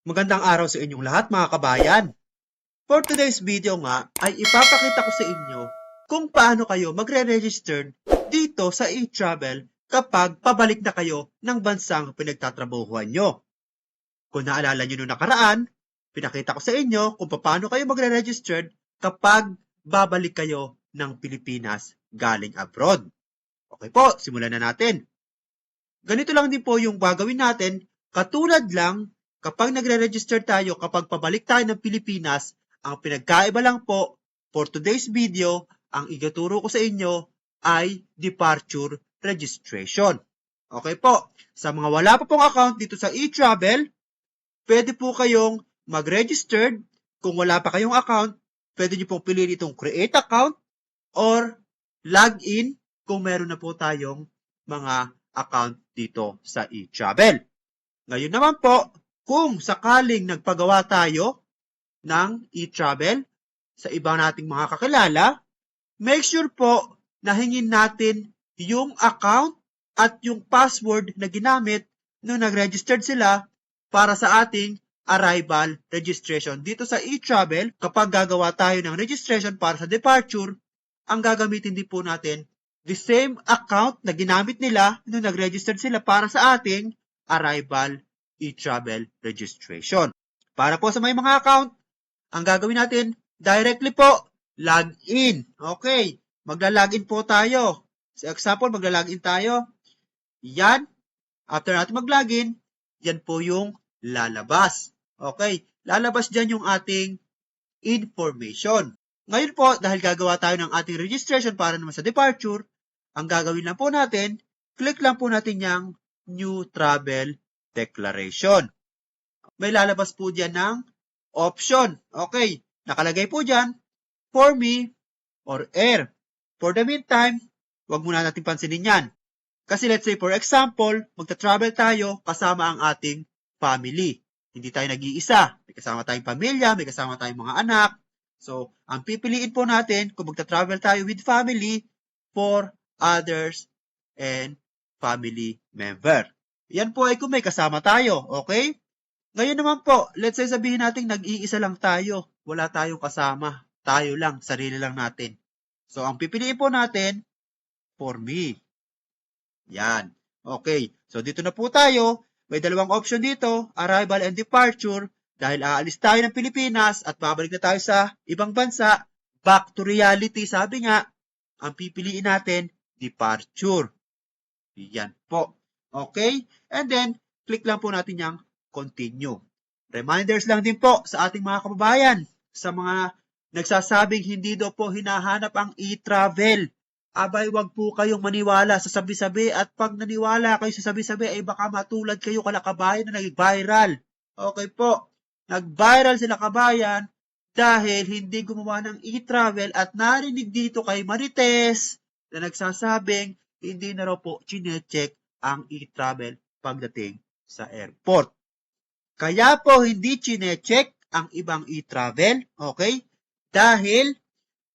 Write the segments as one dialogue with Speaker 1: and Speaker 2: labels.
Speaker 1: Magandang araw sa inyong lahat mga kabayan. For today's video nga ay ipapakita ko sa inyo kung paano kayo magre-register dito sa e-travel kapag pabalik na kayo ng bansang pinagtatrabahuhan nyo. Kung naalala nyo nung nakaraan, pinakita ko sa inyo kung paano kayo magre-register kapag babalik kayo ng Pilipinas galing abroad. Okay po, simulan na natin. Ganito lang din po yung gagawin natin, katulad lang kapag nagre-register tayo kapag pabalik tayo ng Pilipinas, ang pinagkaiba lang po for today's video, ang igaturo ko sa inyo ay departure registration. Okay po, sa mga wala pa pong account dito sa eTravel, pwede po kayong mag-registered. Kung wala pa kayong account, pwede nyo pong piliin itong create account or log in kung meron na po tayong mga account dito sa eTravel. Ngayon naman po, kung sakaling nagpagawa tayo ng e-travel sa iba nating mga kakilala, make sure po na hingin natin yung account at yung password na ginamit nung nag-registered sila para sa ating arrival registration. Dito sa e-travel, kapag gagawa tayo ng registration para sa departure, ang gagamitin din po natin the same account na ginamit nila nung nag-registered sila para sa ating arrival e-travel registration. Para po sa may mga account, ang gagawin natin, directly po, log in. Okay, magla-login po tayo. Sa example, magla-login tayo. Yan, after natin mag-login, yan po yung lalabas. Okay, lalabas dyan yung ating information. Ngayon po, dahil gagawa tayo ng ating registration para naman sa departure, ang gagawin lang po natin, click lang po natin yung New Travel Declaration. May lalabas po dyan ng option. Okay, nakalagay po dyan, for me or air. For the meantime, wag muna natin pansinin yan. Kasi let's say for example, magta-travel tayo kasama ang ating family. Hindi tayo nag-iisa. May kasama tayong pamilya, may kasama tayong mga anak. So, ang pipiliin po natin kung magta-travel tayo with family for others and family member. Yan po ay kung may kasama tayo, okay? Ngayon naman po, let's say sabihin natin nag-iisa lang tayo. Wala tayong kasama. Tayo lang, sarili lang natin. So, ang pipiliin po natin, for me. Yan. Okay. So, dito na po tayo. May dalawang option dito, arrival and departure. Dahil aalis tayo ng Pilipinas at babalik na tayo sa ibang bansa, back to reality, sabi nga, ang pipiliin natin, departure. Yan po. Okay? And then, click lang po natin yung continue. Reminders lang din po sa ating mga kababayan, sa mga nagsasabing hindi daw po hinahanap ang e-travel. Abay, wag po kayong maniwala sa sabi-sabi at pag naniwala kayo sa sabi-sabi ay baka matulad kayo kalakabayan na nag-viral. Okay po, nag-viral sila kabayan dahil hindi gumawa ng e-travel at narinig dito kay Marites na nagsasabing hindi na raw po chinecheck ang e-travel pagdating sa airport. Kaya po hindi chinecheck ang ibang e-travel, okay? Dahil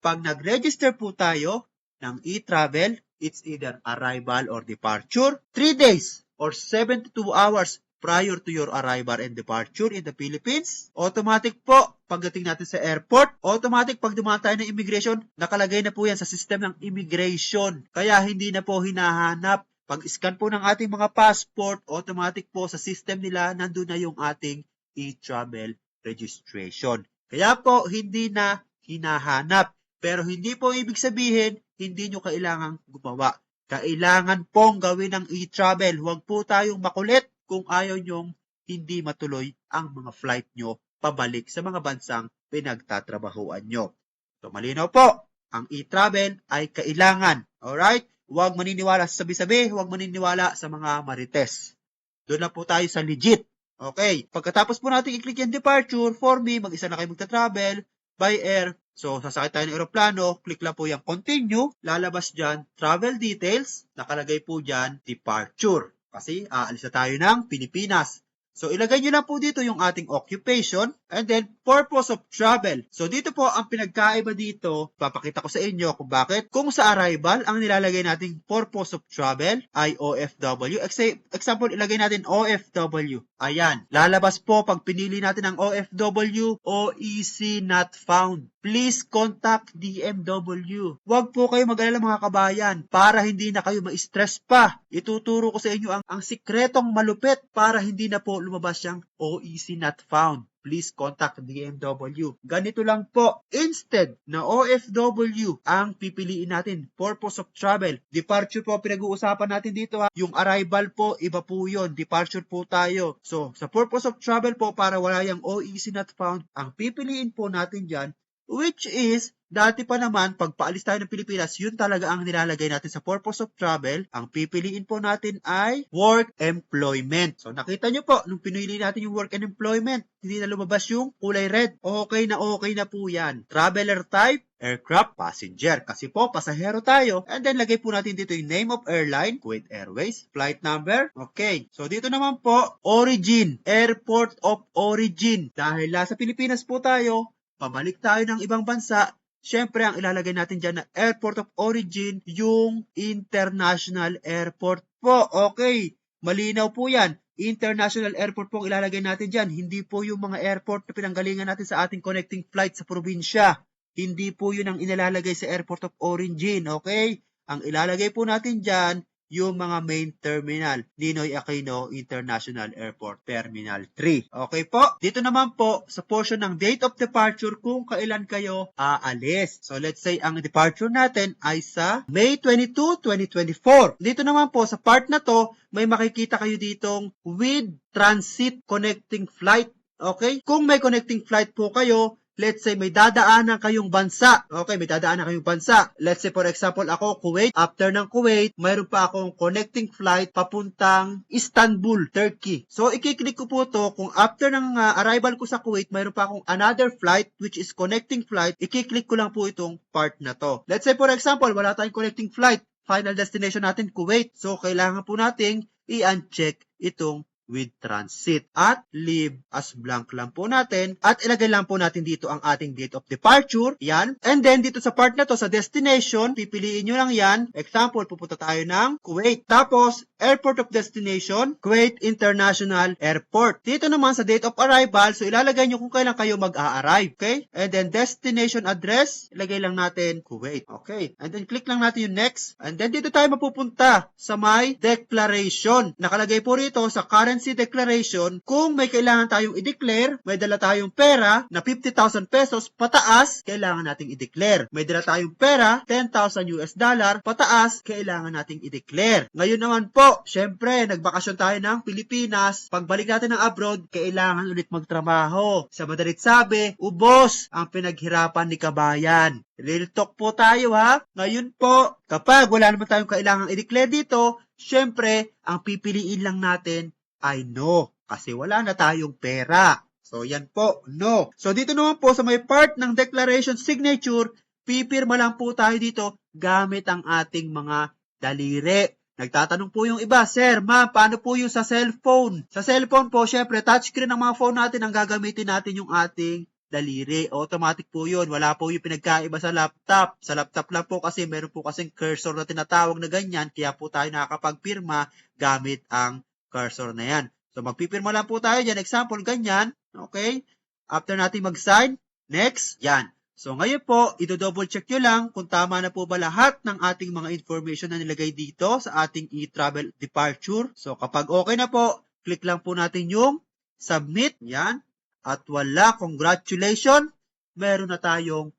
Speaker 1: pag nag-register po tayo ng e-travel, it's either arrival or departure, 3 days or 72 hours prior to your arrival and departure in the Philippines. Automatic po, pagdating natin sa airport, automatic pag dumaan tayo ng immigration, nakalagay na po yan sa system ng immigration. Kaya hindi na po hinahanap. Pag-scan po ng ating mga passport, automatic po sa system nila, nandun na yung ating e-travel registration. Kaya po, hindi na hinahanap. Pero hindi po ibig sabihin, hindi nyo kailangang gumawa. Kailangan pong gawin ng e-travel. Huwag po tayong makulit kung ayaw nyong hindi matuloy ang mga flight nyo pabalik sa mga bansang pinagtatrabahuan nyo. So malinaw po, ang e-travel ay kailangan. Alright? Huwag maniniwala sa sabi-sabi, huwag maniniwala sa mga marites. Doon na po tayo sa legit. Okay. Pagkatapos po natin i-click yung departure, for me, mag-isa na kayo magta-travel by air. So, sasakit tayo ng aeroplano, click lang po yung continue, lalabas dyan, travel details, nakalagay po dyan, departure. Kasi aalis na tayo ng Pilipinas. So, ilagay nyo lang po dito yung ating occupation, and then purpose of travel. So dito po ang pinagkaiba dito, papakita ko sa inyo kung bakit. Kung sa arrival, ang nilalagay nating purpose of travel ay OFW. Exa- Example, ilagay natin OFW. Ayan. Lalabas po pag pinili natin ang OFW, OEC not found. Please contact DMW. Huwag po kayo mag-alala mga kabayan para hindi na kayo ma-stress pa. Ituturo ko sa inyo ang, ang sikretong malupit para hindi na po lumabas siyang OEC not found please contact DMW. Ganito lang po. Instead na OFW ang pipiliin natin. Purpose of travel. Departure po pinag-uusapan natin dito ha. Yung arrival po, iba po yun. Departure po tayo. So, sa purpose of travel po, para wala yung OEC not found, ang pipiliin po natin dyan, which is Dati pa naman, pag paalis tayo ng Pilipinas, yun talaga ang nilalagay natin sa purpose of travel. Ang pipiliin po natin ay work employment. So nakita nyo po, nung pinili natin yung work and employment, hindi na lumabas yung kulay red. Okay na okay na po yan. Traveler type, aircraft passenger. Kasi po, pasahero tayo. And then, lagay po natin dito yung name of airline, Kuwait Airways, flight number. Okay. So, dito naman po, origin, airport of origin. Dahil nasa Pilipinas po tayo, pabalik tayo ng ibang bansa, Siyempre, ang ilalagay natin dyan na airport of origin, yung international airport po. Okay, malinaw po yan. International airport po ang ilalagay natin dyan. Hindi po yung mga airport na pinanggalingan natin sa ating connecting flight sa probinsya. Hindi po yun ang inalalagay sa airport of origin. Okay? Ang ilalagay po natin dyan, yung mga main terminal, Ninoy Aquino International Airport Terminal 3. Okay po? Dito naman po sa portion ng date of departure kung kailan kayo aalis. So let's say ang departure natin ay sa May 22, 2024. Dito naman po sa part na to, may makikita kayo ditong with transit connecting flight. Okay? Kung may connecting flight po kayo, let's say may dadaanan kayong bansa. Okay, may dadaanan kayong bansa. Let's say for example ako Kuwait. After ng Kuwait, mayroon pa akong connecting flight papuntang Istanbul, Turkey. So ikiklik ko po to kung after ng uh, arrival ko sa Kuwait, mayroon pa akong another flight which is connecting flight. Ikiklik ko lang po itong part na to. Let's say for example, wala tayong connecting flight. Final destination natin Kuwait. So kailangan po nating i-uncheck itong with transit. At leave as blank lang po natin. At ilagay lang po natin dito ang ating date of departure. Yan. And then dito sa part na to sa destination pipiliin nyo lang yan. Example pupunta tayo ng Kuwait. Tapos airport of destination Kuwait International Airport. Dito naman sa date of arrival so ilalagay nyo kung kailan kayo mag-a-arrive okay? And then destination address ilagay lang natin Kuwait. Okay. And then click lang natin yung next. And then dito tayo mapupunta sa my declaration. Nakalagay po rito sa current currency declaration, kung may kailangan tayong i-declare, may dala tayong pera na 50,000 pesos pataas, kailangan nating i-declare. May dala tayong pera, 10,000 US dollar pataas, kailangan nating i-declare. Ngayon naman po, syempre, nagbakasyon tayo ng Pilipinas. Pagbalik natin ng abroad, kailangan ulit magtrabaho. Sa madalit sabi, ubos ang pinaghirapan ni kabayan. Real talk po tayo ha. Ngayon po, kapag wala naman tayong kailangang i-declare dito, syempre, ang pipiliin lang natin ay no. Kasi wala na tayong pera. So, yan po, no. So, dito naman po sa may part ng declaration signature, pipirma lang po tayo dito gamit ang ating mga daliri. Nagtatanong po yung iba, Sir, ma'am, paano po yung sa cellphone? Sa cellphone po, syempre, touchscreen ng mga phone natin ang gagamitin natin yung ating daliri. Automatic po yun. Wala po yung pinagkaiba sa laptop. Sa laptop lang po kasi meron po kasing cursor na tinatawag na ganyan. Kaya po tayo nakakapagpirma gamit ang cursor na yan. So, magpipirma lang po tayo dyan. Example, ganyan. Okay? After natin mag-sign, next, yan. So, ngayon po, ito-double check nyo lang kung tama na po ba lahat ng ating mga information na nilagay dito sa ating e-travel departure. So, kapag okay na po, click lang po natin yung submit. Yan. At wala, congratulations, meron na tayong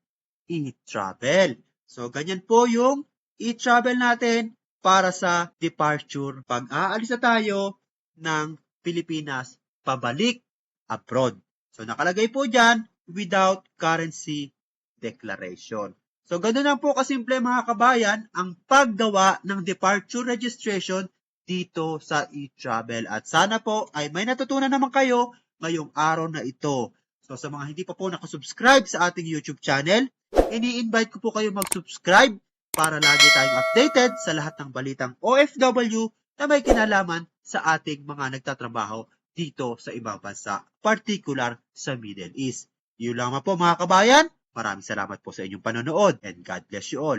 Speaker 1: e-travel. So, ganyan po yung e-travel natin para sa departure pag aalis na tayo ng Pilipinas pabalik abroad. So, nakalagay po dyan without currency declaration. So, ganun lang po kasimple mga kabayan ang paggawa ng departure registration dito sa e-travel. At sana po ay may natutunan naman kayo ngayong araw na ito. So, sa mga hindi pa po nakasubscribe sa ating YouTube channel, ini-invite ko po kayo mag-subscribe para lagi tayong updated sa lahat ng balitang OFW na may kinalaman sa ating mga nagtatrabaho dito sa ibang bansa, particular sa Middle East. Yun lamang po mga kabayan. Maraming salamat po sa inyong panonood and God bless you all.